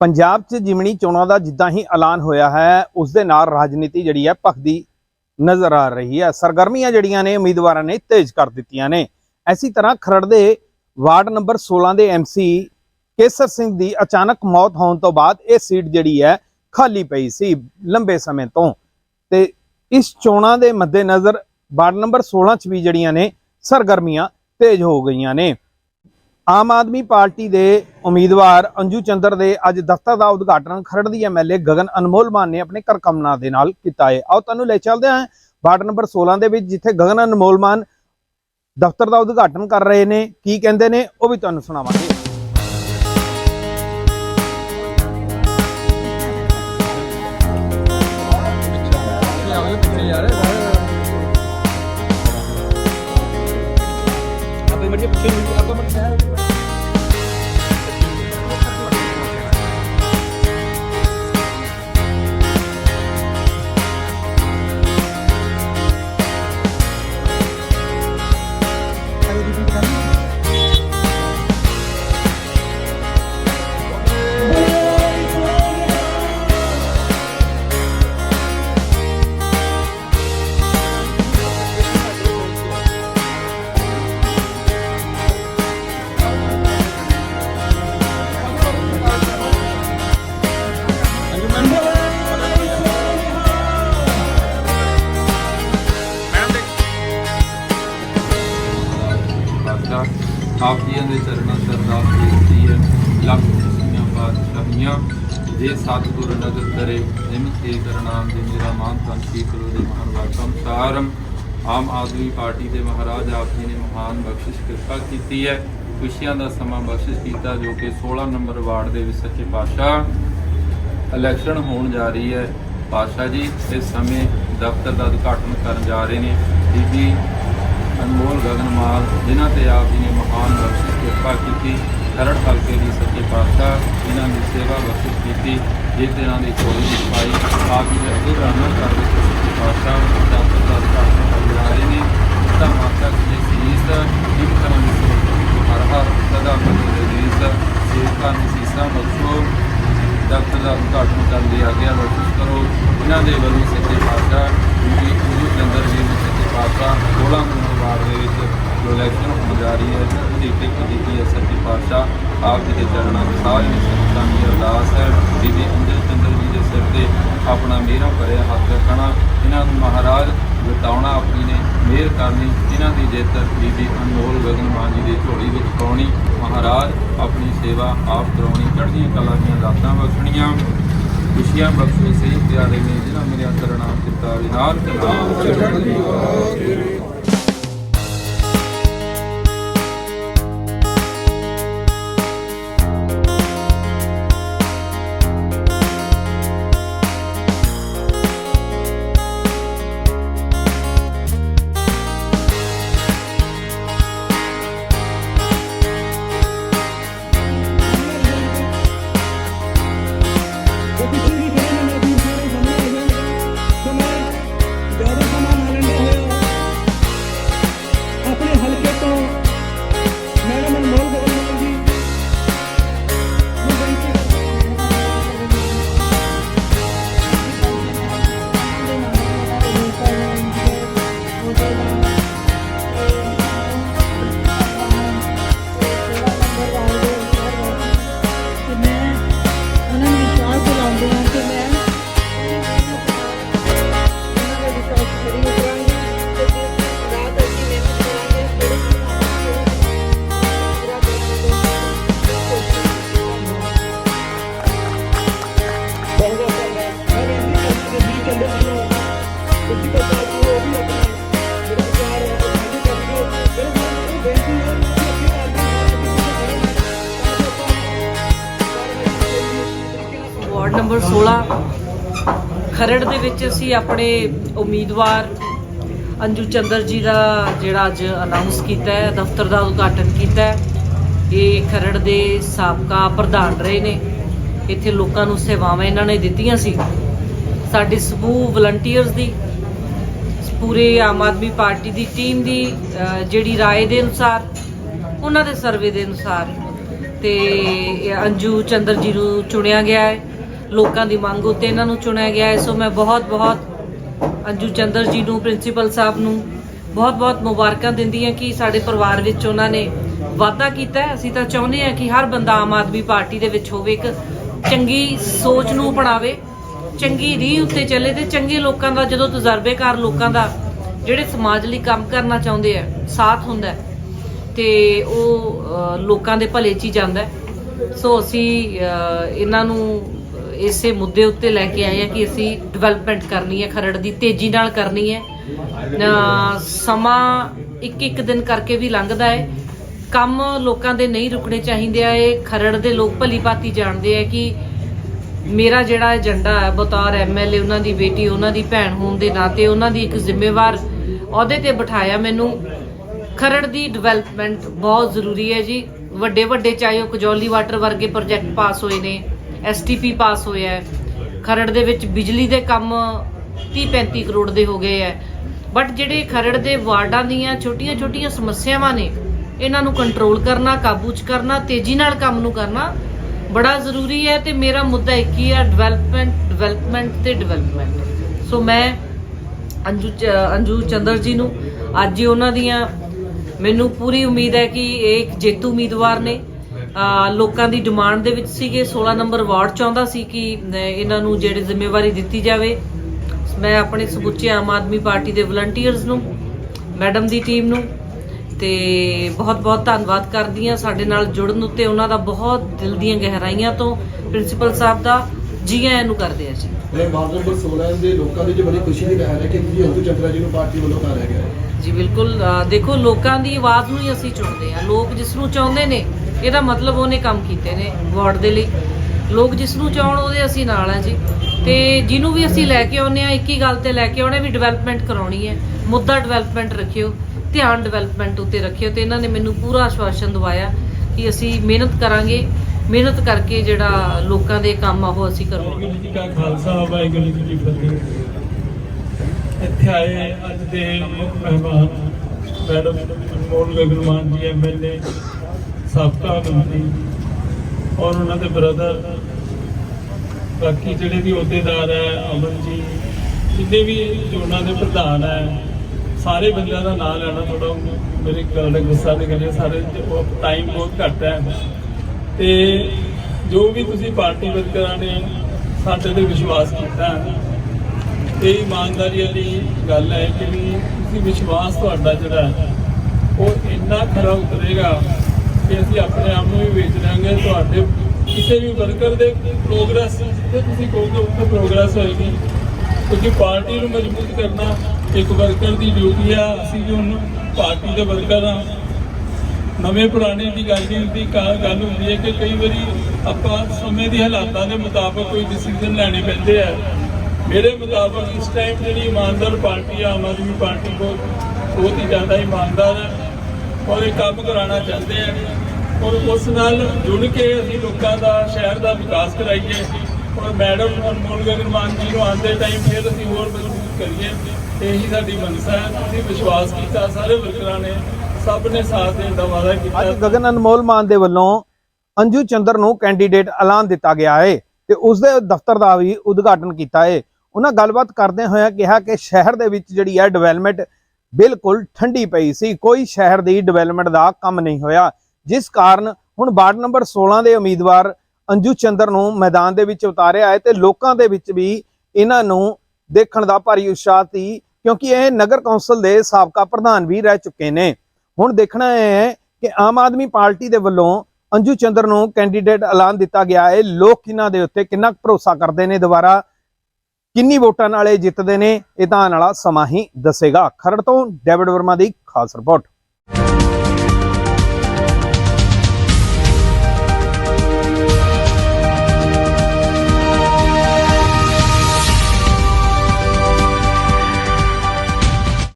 ਪੰਜਾਬ 'ਚ ਜਿਮਣੀ ਚੋਣਾਂ ਦਾ ਜਿੱਦਾਂ ਹੀ ਐਲਾਨ ਹੋਇਆ ਹੈ, ਉਸ ਦੇ ਨਾਲ ਰਾਜਨੀਤੀ ਜਿਹੜੀ ਹੈ ਭਖਦੀ ਨਜ਼ਰ ਆ ਰਹੀ ਹੈ। ਸਰਗਰਮੀਆਂ ਜਿਹੜੀਆਂ ਨੇ, ਉਮੀਦਵਾਰਾਂ ਨੇ ਤੇਜ਼ ਕਰ ਦਿੱਤੀਆਂ ਨੇ। ਐਸੀ ਤਰ੍ਹਾਂ ਖਰੜ ਦੇ ਵਾਰਡ ਨੰਬਰ 16 ਦੇ ਐਮਸੀ ਕੇਸਰ ਸਿੰਘ ਦੀ ਅਚਾਨਕ ਮੌਤ ਹੋਣ ਤੋਂ ਬਾਅਦ ਇਹ ਸੀਟ ਜਿਹੜੀ ਹੈ ਖਾਲੀ ਪਈ ਸੀ ਲੰਬੇ ਸਮੇਂ ਤੋਂ। ਤੇ ਇਸ ਚੋਣਾਂ ਦੇ ਮੱਦੇਨਜ਼ਰ ਵਾਰਡ ਨੰਬਰ 16 'ਚ ਵੀ ਜਿਹੜੀਆਂ ਨੇ, ਸਰਗਰਮੀਆਂ ਤੇਜ਼ ਹੋ ਗਈਆਂ ਨੇ। ਆਮ ਆਦਮੀ ਪਾਰਟੀ ਦੇ ਉਮੀਦਵਾਰ ਅੰਜੂ ਚੰਦਰ ਦੇ ਅੱਜ ਦਫ਼ਤਰ ਦਾ ਉਦਘਾਟਨ ਖਰੜ ਦੀ ਐਮਐਲਏ ਗਗਨ ਅਨਮੋਲ ਮਾਨ ਨੇ ਆਪਣੇ ਕਰਕਮਨਾ ਦੇ ਨਾਲ ਕੀਤਾ ਹੈ। ਆਓ ਤੁਹਾਨੂੰ ਲੈ ਚੱਲਦੇ ਹਾਂ। ਵਾਰਡ ਨੰਬਰ 16 ਦੇ ਵਿੱਚ ਜਿੱਥੇ ਗਗਨ ਅਨਮੋਲ ਮਾਨ ਦਫ਼ਤਰ ਦਾ ਉਦਘਾਟਨ ਕਰ ਰਹੇ ਨੇ, ਕੀ ਕਹਿੰਦੇ ਨੇ, ਉਹ ਵੀ ਤੁਹਾਨੂੰ ਸੁਣਾਵਾਂਗੇ। mình giúp chuyên gia có mình sẽ ਦੇ ਚਰਨਾਂ ਚ ਬੇਨਤੀ ਹੈ। ਲੱਖ ਖੁਸ਼ੀਆਂ ਬਾਦਸ਼ਾਹੀਆਂ ਜੇ ਸਤਿਗੁਰ ਨਦਰ ਕਰੇ ਨਿਮ ਤੇ ਕਰਨਾਮ ਦੇ ਮੇਰਾ ਮਾਨ ਪੰਛੀ ਕਰੋ ਦੇ ਮਹਾਨ ਵਾਕਮ ਸਾਰਮ ਆਮ ਆਦਮੀ ਪਾਰਟੀ ਦੇ ਮਹਾਰਾਜ ਆਪ ਜੀ ਨੇ ਮਹਾਨ ਬਖਸ਼ਿਸ਼ ਕਿਰਪਾ ਕੀਤੀ ਹੈ। ਖੁਸ਼ੀਆਂ ਦਾ ਸਮਾਂ ਬਖਸ਼ਿਸ਼ ਕੀਤਾ ਜੋ ਕਿ 16 ਨੰਬਰ ਵਾਰਡ ਦੇ ਵਿੱਚ ਸੱਚੇ ਪਾਤਸ਼ਾਹ ਇਲੈਕਸ਼ਨ ਹੋਣ ਜਾ ਰਹੀ ਹੈ। ਪਾਤਸ਼ਾਹ ਜੀ, ਇਸ ਸਮੇਂ ਦਫ਼ਤਰ ਦਾ ਉਦਘਾਟਨ ਕਰਨ ਜਾ ਰਹੇ ਨੇ। ਬੀਬੀ ਅਨਮੋਲ ਗਗਨਮਾਲ, ਜਿਨ੍ਹਾਂ ਤੇ ਆਪ ਜੀ ਨੇ ਮਹਾਨ ਬਖਸ਼ਿਸ਼ ਕਿਰਪਾ ਕੀਤੀ, ਖਰੜ ਹਲਕੇ ਦੀ ਸੱਚੇ ਪਾਤਸ਼ਾਹ, ਜਿਨ੍ਹਾਂ ਦੀ ਸੇਵਾ ਬਖਸ਼ਿਸ਼ ਕੀਤੀ, ਜਿਸ ਦਿਨਾਂ ਦੀ ਕੋਈ ਸਫ਼ਾਈ ਆਪ ਜੀ ਦੇ ਅਗਰ ਰਹਿਮਤ ਕਰਦੇ ਸੱਚੇ ਪਾਤਸ਼ਾਹ ਦਫ਼ਤਰ ਦਾ ਉਦਘਾਟਨ ਕਰਦੇ ਜਾ ਰਹੇ ਨੇ। ਤਾਂ ਮਾਤਾ ਜੀ ਸੀਸ ਇੱਕ ਤਰ੍ਹਾਂ ਦੀ ਸੋਚ ਹਰ ਹਰ ਸਦਾ ਮਨ ਦੇ ਦੇਸ ਨੂੰ ਸੀਸਾਂ ਬਖਸ਼ੋ। ਦਫ਼ਤਰ ਦਾ ਉਦਘਾਟਨ ਕਰਨ ਦੀ ਆਗਿਆ ਬਖਸ਼ਿਸ਼ ਕਰੋ। ਇਹਨਾਂ ਦੇ ਵੱਲੋਂ ਸੱਚੇ ਪਾਤਸ਼ਾਹ ਜੀ, ਗੁਰੂ ਚੰਦਰ ਜੀ ਦੇ ਸੱਚੇ ਪਾਤਸ਼ਾਹ 16 ਨੰਬਰ ਵਿੱਚ ਜੋ ਇਲੈਕਸ਼ਨ ਹੋਣ ਜਾ ਰਹੀ ਹੈ। ਉਹਦੀ ਟਿਕਟ ਦਿੱਤੀ ਹੈ, ਸੱਚੇ ਪਾਤਸ਼ਾਹ, ਆਪ ਜੀ ਦੇ ਚਰਨਾਂ ਵਿੱਚ ਸਾਰੀਆਂ ਸੰਗਤਾਂ ਦੀ ਅਰਦਾਸ ਹੈ। ਬੀਬੀ ਅੰਜਲ ਚੰਦਰ ਜੀ ਦੇ ਸਿਰ ਤੇ ਆਪਣਾ ਮੇਰਾ ਭਰਿਆ ਹੱਥ ਰੱਖਣਾ। ਇਹਨਾਂ ਨੂੰ ਮਹਾਰਾਜ ਜਿਤਾਉਣਾ ਆਪਣੀ ਨੇ, ਮਿਹਰ ਕਰਨੀ। ਇਹਨਾਂ ਦੀ ਜਿੱਤ ਬੀਬੀ ਅਨਮੋਲ ਗਗਨ ਮਾਨ ਜੀ ਦੀ ਝੋਲੀ ਵਿੱਚ ਪਾਉਣੀ। ਮਹਾਰਾਜ ਆਪਣੀ ਸੇਵਾ ਆਪ ਕਰਾਉਣੀ। ਚੜ੍ਹਦੀਆਂ ਕਲਾ ਦੀਆਂ ਦਾਤਾਂ ਬਖਸ਼ਣੀਆਂ। ਖੁਸ਼ੀਆਂ ਬਖਸ਼ੇ ਸਹੀ ਪਿਆਰੇ ਨੇ, ਜਿਨ੍ਹਾਂ ਮੇਰੇ ਅੰਦਰ ਨਾਮ ਕੀਤਾ ਵਿਨਾਰ ਕਲਾ ਵਾਰਡ ਨੰਬਰ 16 ਖਰੜ ਦੇ ਵਿੱਚ ਅਸੀਂ ਆਪਣੇ ਉਮੀਦਵਾਰ ਅੰਜੂ ਚੰਦਰ ਜੀ ਦਾ ਜਿਹੜਾ ਅੱਜ ਅਨਾਉਂਸ ਕੀਤਾ ਹੈ ਦਫ਼ਤਰ ਦਾ ਉਦਘਾਟਨ ਕੀਤਾ ਹੈ ਇਹ ਖਰੜ ਦੇ ਸਾਬਕਾ ਪ੍ਰਧਾਨ ਰਹੇ ਨੇ ਇੱਥੇ ਲੋਕਾਂ ਨੂੰ ਸੇਵਾਵਾਂ ਇਹਨਾਂ ਨੇ ਦਿੱਤੀਆਂ ਸੀ ਸਾਡੇ ਸਮੂਹ ਵਲੰਟੀਅਰਸ ਦੀ ਪੂਰੇ ਆਮ ਆਦਮੀ ਪਾਰਟੀ ਦੀ ਟੀਮ ਦੀ ਅ, ਜਿਹੜੀ رائے ਦੇ ਅਨੁਸਾਰ ਉਹਨਾਂ ਦੇ ਸਰਵੇ ਦੇ ਅਨੁਸਾਰ ਤੇ ਇਹ ਅੰਜੂ ਚੰਦਰ ਜੀ ਨੂੰ ਚੁਣਿਆ ਗਿਆ ਹੈ ਲੋਕਾਂ ਦੀ ਮੰਗ ਉੱਤੇ ਇਹਨਾਂ ਨੂੰ ਚੁਣਿਆ ਗਿਆ ਹੈ। ਸੋ ਮੈਂ ਬਹੁਤ ਬਹੁਤ ਅੰਜੂ ਚੰਦਰ ਜੀ ਨੂੰ, ਪ੍ਰਿੰਸੀਪਲ ਸਾਹਿਬ ਨੂੰ ਬਹੁਤ ਬਹੁਤ ਮੁਬਾਰਕਾਂ ਦਿੰਦੀ ਹਾਂ ਕਿ ਸਾਡੇ ਪਰਿਵਾਰ ਵਿੱਚ ਉਹਨਾਂ ਨੇ ਵਾਅਦਾ ਕੀਤਾ ਅਸੀਂ ਤਾਂ ਚਾਹੁੰਦੇ ਹਾਂ ਕਿ ਹਰ ਬੰਦਾ ਆਮ ਆਦਮੀ ਪਾਰਟੀ ਦੇ ਵਿੱਚ ਹੋਵੇ, ਇੱਕ ਚੰਗੀ ਸੋਚ ਨੂੰ ਅਪਣਾਵੇ, ਚੰਗੀ ਰੀਹ ਉੱਤੇ ਚੱਲੇ ਤੇ ਚੰਗੇ ਲੋਕਾਂ ਦਾ, ਜਦੋਂ ਤਜਰਬੇਕਾਰ ਲੋਕਾਂ ਦਾ ਜਿਹੜੇ ਸਮਾਜ ਲਈ ਕੰਮ ਕਰਨਾ ਚਾਹੁੰਦੇ ਆ, ਸਾਥ ਹੁੰਦਾ ਹੈ ਤੇ ਉਹ ਲੋਕਾਂ ਦੇ ਭਲੇ 'ਚ ਹੀ ਜਾਂਦਾ ਸੋ ਅਸੀਂ ਇਹਨਾਂ ਨੂੰ ਇਸੇ ਮੁੱਦੇ ਉੱਤੇ ਲੈ ਕੇ ਆਏ ਆ ਕਿ ਅਸੀਂ ਡਿਵੈਲਪਮੈਂਟ ਕਰਨੀ ਹੈ, ਖਰੜ ਦੀ ਤੇਜ਼ੀ ਨਾਲ ਕਰਨੀ ਹੈ। ਸਮਾਂ ਇੱਕ ਇੱਕ ਦਿਨ ਕਰਕੇ ਵੀ ਲੰਘਦਾ ਹੈ। ਕੰਮ ਲੋਕਾਂ ਦੇ ਨਹੀਂ ਰੁਕਣੇ ਚਾਹੀਦੇ ਆ। ਇਹ ਖਰੜ ਦੇ ਲੋਕ ਭਲੀ ਭਾਤੀ ਜਾਣਦੇ ਆ ਕਿ ਮੇਰਾ ਜਿਹੜਾ ਏਜੰਡਾ ਹੈ, ਬਤੌਰ ਐਮਐਲਏ ਉਹਨਾਂ ਦੀ ਬੇਟੀ, ਉਹਨਾਂ ਦੀ ਭੈਣ ਹੋਣ ਦੇ ਨਾਤੇ ਉਹਨਾਂ ਦੀ ਇੱਕ ਜ਼ਿੰਮੇਵਾਰ ਅਹੁਦੇ ਤੇ ਬਿਠਾਇਆ ਮੈਨੂੰ। ਖਰੜ ਦੀ ਡਿਵੈਲਪਮੈਂਟ ਬਹੁਤ ਜ਼ਰੂਰੀ ਹੈ ਜੀ। ਵੱਡੇ ਵੱਡੇ ਚਾਹੇ ਉਹ ਕਜੌਲੀ ਵਾਟਰ ਵਰਗੇ ਪ੍ਰੋਜੈਕਟ ਪਾਸ ਹੋਏ ਨੇ ਐਸਟੀਪੀ ਪਾਸ ਹੋਇਆ ਹੈ। ਖਰੜ ਦੇ ਵਿੱਚ ਬਿਜਲੀ ਦੇ ਕੰਮ 30 35 ਕਰੋੜ ਦੇ ਹੋ ਗਏ ਹੈ। ਬਟ ਜਿਹੜੇ ਖਰੜ ਦੇ ਵਾਰਡਾਂ ਦੀਆਂ ਛੋਟੀਆਂ-ਛੋਟੀਆਂ ਸਮੱਸਿਆਵਾਂ ਨੇ, ਇਹਨਾਂ ਨੂੰ ਕੰਟਰੋਲ ਕਰਨਾ, ਕਾਬੂ 'ਚ ਕਰਨਾ, ਤੇਜ਼ੀ ਨਾਲ ਕੰਮ ਨੂੰ ਕਰਨਾ ਬੜਾ ਜ਼ਰੂਰੀ ਹੈ ਤੇ ਮੇਰਾ ਮੁੱਦਾ ਇੱਕ ਹੀ ਹੈ ਡਿਵੈਲਪਮੈਂਟ ਡਿਵੈਲਪਮੈਂਟ ਤੇ ਡਿਵੈਲਪਮੈਂਟ ਸੋ ਮੈਂ ਅੰਜੂ ਚ- ਅੰਜੂ ਚੰਦਰ ਜੀ ਨੂੰ ਅੱਜ ਹੀ ਉਹਨਾਂ ਦੀਆਂ ਮੈਨੂੰ ਪੂਰੀ ਉਮੀਦ ਹੈ ਕਿ ਇਹ ਇੱਕ ਜੇਤੂ ਉਮੀਦਵਾਰ ਨੇ। ਲੋਕਾਂ ਦੀ ਡਿਮਾਂਡ ਦੇ ਵਿੱਚ ਸੀਗੇ। 16 ਨੰਬਰ ਵਾਰਡ ਚਾਹੁੰਦਾ ਸੀ ਕਿ ਇਹਨਾਂ ਨੂੰ ਜਿਹੜੀ ਜ਼ਿੰਮੇਵਾਰੀ ਦਿੱਤੀ ਜਾਵੇ। ਮੈਂ ਆਪਣੇ ਸਮੁੱਚੇ ਆਮ ਆਦਮੀ ਪਾਰਟੀ ਦੇ ਵਲੰਟੀਅਰਸ ਨੂੰ ਮੈਡਮ ਦੀ ਟੀਮ ਨੂੰ ਤੇ ਬਹੁਤ ਬਹੁਤ ਧੰਨਵਾਦ ਕਰਦੀ ਹਾਂ ਸਾਡੇ ਨਾਲ ਜੁੜਨ ਉੱਤੇ ਉਹਨਾਂ ਦਾ ਬਹੁਤ ਦਿਲ ਦੀਆਂ ਗਹਿਰਾਈਆਂ ਤੋਂ। ਪ੍ਰਿੰਸੀਪਲ ਸਾਹਿਬ ਦਾ ਜੀ ਆਇਆਂ ਨੂੰ ਕਰਦੇ ਆ ਜੀ। ਇਹ ਵਾਰਡ ਨੰਬਰ 16 ਦੇ ਲੋਕਾਂ ਦੀ ਜੋ ਬੜੀ ਖੁਸ਼ੀ ਦੀ ਲਹਿਰ ਹੈ ਕਿ ਜੀ ਅੰਤੂ ਚੰਦਰਾ ਜੀ ਨੂੰ ਪਾਰਟੀ ਵੱਲੋਂ ਉਤਾਰਿਆ ਗਿਆ ਜੀ ਬਿਲਕੁਲ ਦੇਖੋ ਲੋਕਾਂ ਦੀ ਆਵਾਜ਼ ਨੂੰ ਹੀ ਅਸੀਂ ਚੁਣਦੇ ਆ ਲੋਕ ਜਿਸ ਨੂੰ ਚਾਹੁੰਦੇ ਨੇ ਇਹਦਾ ਮਤਲਬ ਉਹਨੇ ਕੰਮ ਕੀਤੇ ਨੇ ਵਾਰਡ ਦੇ ਲਈ। ਲੋਕ ਜਿਸ ਨੂੰ ਚਾਹਣ ਉਹਦੇ ਅਸੀਂ ਨਾਲ ਆ ਜੀ। ਤੇ ਜਿਹਨੂੰ ਵੀ ਅਸੀਂ ਲੈ ਕੇ ਆਉਨੇ ਆ, ਇੱਕ ਹੀ ਗੱਲ ਤੇ ਲੈ ਕੇ ਆਉਣੇ ਵੀ ਡਿਵੈਲਪਮੈਂਟ ਕਰਾਉਣੀ ਹੈ। ਮੁੱਦਾ ਡਿਵੈਲਪਮੈਂਟ ਰੱਖਿਓ, ਧਿਆਨ ਡਿਵੈਲਪਮੈਂਟ ਉੱਤੇ ਰੱਖਿਓ ਤੇ ਇਹਨਾਂ ਨੇ ਮੈਨੂੰ ਪੂਰਾ ਆਸ਼ਵਾਸਨ ਦਵਾਇਆ ਕਿ ਅਸੀਂ ਮਿਹਨਤ ਕਰਾਂਗੇ। ਮਿਹਨਤ ਕਰਕੇ ਜਿਹੜਾ ਲੋਕਾਂ ਦੇ ਕੰਮ ਆ, ਉਹ ਅਸੀਂ ਕਰਵਾਂਗੇ ਜੀ ਕਾ ਖਾਲਸਾ, ਵਾਹਿਗੁਰੂ ਜੀ ਕੀ ਫਤਿਹ। ਇੱਥੇ ਆਏ ਅੱਜ ਦੇ ਮੁੱਖ ਮਹਿਮਾਨ, ਮੈਡਮ ਮੋਹਨ ਗਗਨਮਾਨ ਜੀ ਐਮਐਲਏ ਸਾਬਕਾ ਮੰਤਰੀ ਔਰ ਉਹਨਾਂ ਦੇ ਬ੍ਰਦਰ ਬਾਕੀ ਜਿਹੜੇ ਵੀ ਅਹੁਦੇਦਾਰ ਹੈ ਅਮਨ ਜੀ ਜਿੰਨੇ ਵੀ ਉਹਨਾਂ ਦੇ ਪ੍ਰਧਾਨ ਹੈ ਸਾਰੇ ਬੰਦਿਆਂ ਦਾ ਨਾਮ ਲੈਣਾ ਥੋੜਾ ਮੇਰੇ ਗੱਲ ਦਾ ਗੁੱਸਾ ਨਹੀਂ ਕਰਿਓ ਸਾਰੇ ਟਾਈਮ ਬਹੁਤ ਘੱਟ ਹੈ। ਤੇ ਜੋ ਵੀ ਤੁਸੀਂ ਪਾਰਟੀ ਵਰਕਰਾਂ ਨੇ ਸਾਡੇ ਤੇ ਵਿਸ਼ਵਾਸ ਕੀਤਾ ਹੈ, ਇਮਾਨਦਾਰੀ ਵਾਲੀ ਗੱਲ ਹੈ ਕਿ ਵੀ ਤੁਸੀਂ ਵਿਸ਼ਵਾਸ ਤੁਹਾਡਾ ਜਿਹੜਾ ਉਹ ਇੰਨਾ ਖਰਾ ਉਤਰੇਗਾ ਕਿ ਅਸੀਂ ਆਪਣੇ ਆਪ ਨੂੰ ਵੀ ਵੇਚ ਲਾਂਗੇ ਤੁਹਾਡੇ ਕਿਸੇ ਵੀ ਵਰਕਰ ਦੇ ਪ੍ਰੋਗਰੈਸ ਤੇ ਤੁਸੀਂ ਕਹੋਗੇ ਉੱਥੇ ਪ੍ਰੋਗਰੈਸ ਹੋਏਗੀ, ਕਿਉਂਕਿ ਪਾਰਟੀ ਨੂੰ ਮਜ਼ਬੂਤ ਕਰਨਾ ਇੱਕ ਵਰਕਰ ਦੀ ਡਿਊਟੀ ਆ। ਅਸੀਂ ਵੀ ਹੁਣ ਪਾਰਟੀ ਦੇ ਵਰਕਰ ਆ। ਨਵੇਂ ਪੁਰਾਣੇ ਦੀ ਗੱਲ ਨਹੀਂ ਹੁੰਦੀ, ਕਾ- ਗੱਲ ਹੁੰਦੀ ਹੈ ਕਿ ਕਈ ਵਾਰੀ ਆਪਾਂ ਸਮੇਂ ਦੇ ਹਾਲਾਤਾਂ ਦੇ ਮੁਤਾਬਕ ਕੋਈ ਡਿਸੀਜਨ ਲੈਣੇ ਪੈਂਦੇ ਆ। ਮੇਰੇ ਮੁਤਾਬਕ ਇਸ ਟਾਈਮ ਜਿਹੜੀ ਇਮਾਨਦਾਰ ਪਾਰਟੀ ਆ, ਆਮ ਆਦਮੀ ਪਾਰਟੀ ਬਹੁਤ ਬਹੁਤ ਹੀ ਜ਼ਿਆਦਾ ਇਮਾਨਦਾਰ ਹੈ ਔਰ ਕੰਮ ਕਰਾਉਣਾ ਚਾਹੁੰਦੇ ਆ। ਔਰ ਉਸ ਨਾਲ ਜੁੜ ਕੇ ਅਸੀਂ ਲੋਕਾਂ ਦਾ, ਸ਼ਹਿਰ ਦਾ ਵਿਕਾਸ ਕਰਾਈਏ। ਔਰ ਮੈਡਮ ਅਨਮੋਲ ਗਗਨਮਾਨ ਜੀ ਨੂੰ ਆਉਂਦੇ ਟਾਈਮ ਫਿਰ ਅਸੀਂ ਹੋਰ ਮਜ਼ਬੂਤ ਕਰੀਏ। ਇਹੀ ਸਾਡੀ ਮਨਸਾ ਹੈ। ਤੁਸੀਂ ਵਿਸ਼ਵਾਸ ਕੀਤਾ, ਸਾਰੇ ਵਰਕਰਾਂ ਨੇ ਸਭ ਨੇ ਸਾਥ ਦੇਣ ਦਾ ਵਾਅਦਾ ਕੀਤਾ। ਅੱਜ ਗਗਨ ਅਨਮੋਲ ਮਾਨ ਦੇ ਵੱਲੋਂ ਅੰਜੂ ਚੰਦਰ ਨੂੰ ਕੈਂਡੀਡੇਟ ਐਲਾਨ ਦਿੱਤਾ ਗਿਆ ਹੈ ਤੇ ਉਸ ਦੇ ਦਫ਼ਤਰ ਦਾ ਵੀ ਉਦਘਾਟਨ ਕੀਤਾ ਹੈ ਉਹਨਾਂ ਗੱਲਬਾਤ ਕਰਦੇ ਹੋਇਆ ਕਿਹਾ ਕਿ ਸ਼ਹਿਰ ਦੇ ਵਿੱਚ ਜਿਹੜੀ ਹੈ ਡਿਵੈਲਪਮੈਂਟ ਬਿਲਕੁਲ ਠੰਡੀ ਪਈ ਸੀ। ਕੋਈ ਸ਼ਹਿਰ ਦੀ ਡਿਵੈਲਪਮੈਂਟ ਦਾ ਕੰਮ ਨਹੀਂ ਹੋਇਆ। ਜਿਸ ਕਾਰਨ ਹੁਣ ਵਾਰਡ ਨੰਬਰ 16 ਦੇ ਉਮੀਦਵਾਰ ਅੰਜੂ ਚੰਦਰ ਨੂੰ ਮੈਦਾਨ ਦੇ ਵਿੱਚ ਉਤਾਰਿਆ ਹੈ ਤੇ ਲੋਕਾਂ ਦੇ ਵਿੱਚ ਵੀ ਇਹਨਾਂ ਨੂੰ ਦੇਖਣ ਦਾ ਭਾਰੀ ਉਤਸ਼ਾਹ ਸੀ, ਕਿਉਂਕਿ ਇਹ ਨਗਰ ਕੌਂਸਲ ਦੇ ਸਾਬਕਾ ਪ੍ਰਧਾਨ ਵੀ ਰਹਿ ਚੁੱਕੇ ਨੇ। ਹੁਣ ਦੇਖਣਾ ਇਹ ਹੈ ਕਿ ਆਮ ਆਦਮੀ ਪਾਰਟੀ ਦੇ ਵੱਲੋਂ ਅੰਜੂ ਚੰਦਰ ਨੂੰ ਕੈਂਡੀਡੇਟ ਐਲਾਨ ਦਿੱਤਾ ਗਿਆ ਹੈ। ਲੋਕ ਇਹਨਾਂ ਦੇ ਉੱਤੇ ਕਿੰਨਾ ਕੁ ਭਰੋਸਾ ਕਰਦੇ ਨੇ? ਦੁਬਾਰਾ ਕਿੰਨੀ ਵੋਟਾਂ ਨਾਲ ਇਹ ਜਿੱਤਦੇ ਨੇ, ਇਹ ਤਾਂ ਆਉਣ ਵਾਲਾ ਸਮਾਂ ਹੀ ਦੱਸੇਗਾ। ਖਰੜ ਤੋਂ ਡੇਵਿਡ ਵਰਮਾ ਦੀ ਖਾਸ ਰਿਪੋਰਟ।